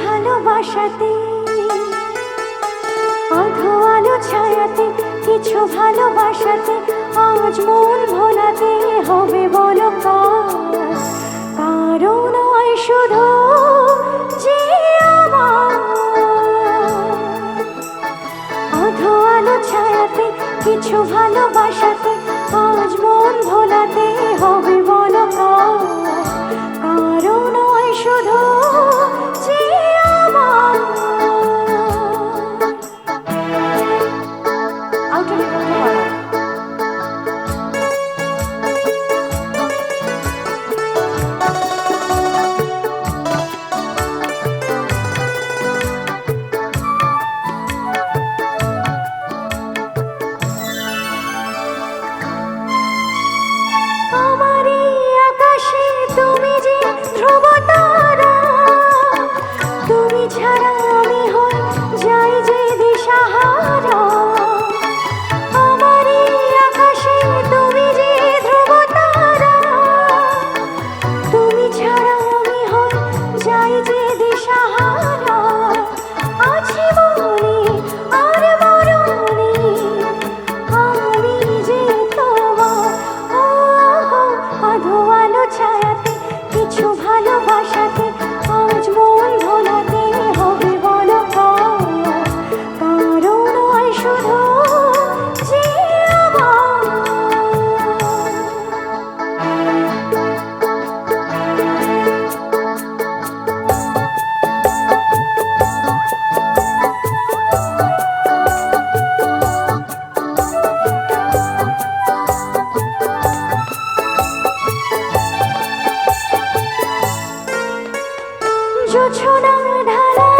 ভালোবাসাতে আধো আলো ছায়াতে, কিছু ভালোবাসাতে, আজ মন ভোলাতে হবে বলো কারণ শুধু যে আধো আলো ছায়াতে, কিছু ভালোবাসাতে, আজ মন ভোলা 了，喝完了。জোছনা ঢালা